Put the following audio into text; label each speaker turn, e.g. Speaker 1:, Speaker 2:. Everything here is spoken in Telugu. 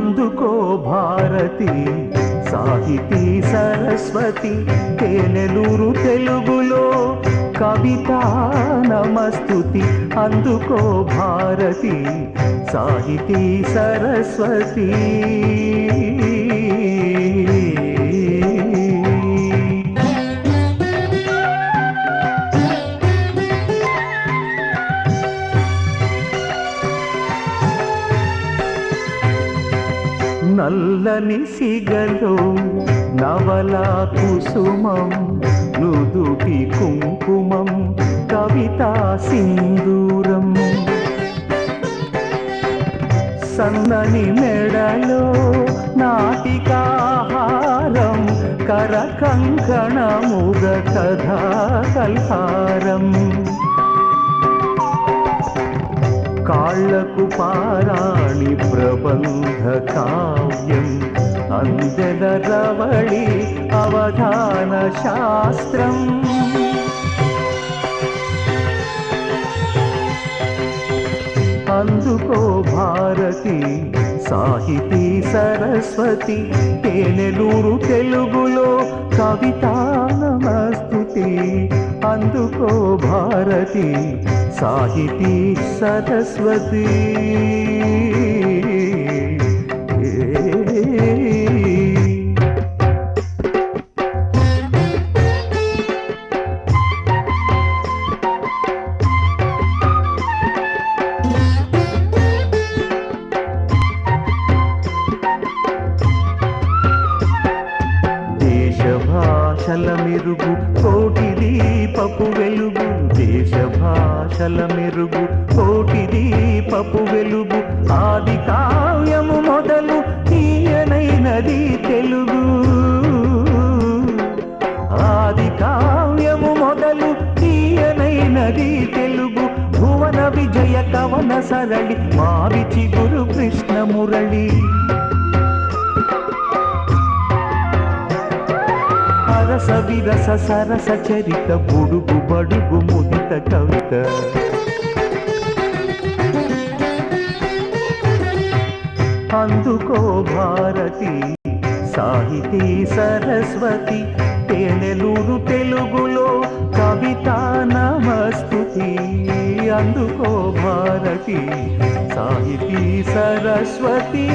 Speaker 1: అందుకో భారతి సాహితీ సరస్వతి తేనెలూరు తెలుగులో కవిత నమస్తుతి. అందుకో భారతి సాహితీ సరస్వతి. నల్లని సిగలో నవలా కుసుమం నుదుటి కుంకుమం కవితా సింధూరం. సన్నని మెడలో నాటికాహారం కర కంకణముగ కథా కల్హారం కాళ్ళకు పారాణి ప్రబంధ కావ్యం అందెల రవళి అవధాన శాస్త్రం. అందుకో భారతి సాహితీ సరస్వతి తేనెలూరు తెలుగులో కవితా నమస్తుతి. అందుకో భారతి సాహితీ సరస్వతి. ఏ భాషల మెరుగు కోటి దీపపు వెలుగు. దేశ భాషల మెరుగు కోటి దీపపు వెలుగు. ఆది కావ్యము మొదలు తీయనైనది తెలుగు. ఆది కావ్యము మొదలు తీయనైనది తెలుగు. భువన విజయ కవన సరళి మావిచి గురు కృష్ణ మురళి. రస విరస సరస చరిత బుడుగు బడుగు ముదిత కవిత. అందుకో భారతి సాహితీ సరస్వతి తేనెలూరు తెలుగులో కవిత నమస్తుతి. అందుకో భారతి సాహితీ సరస్వతి.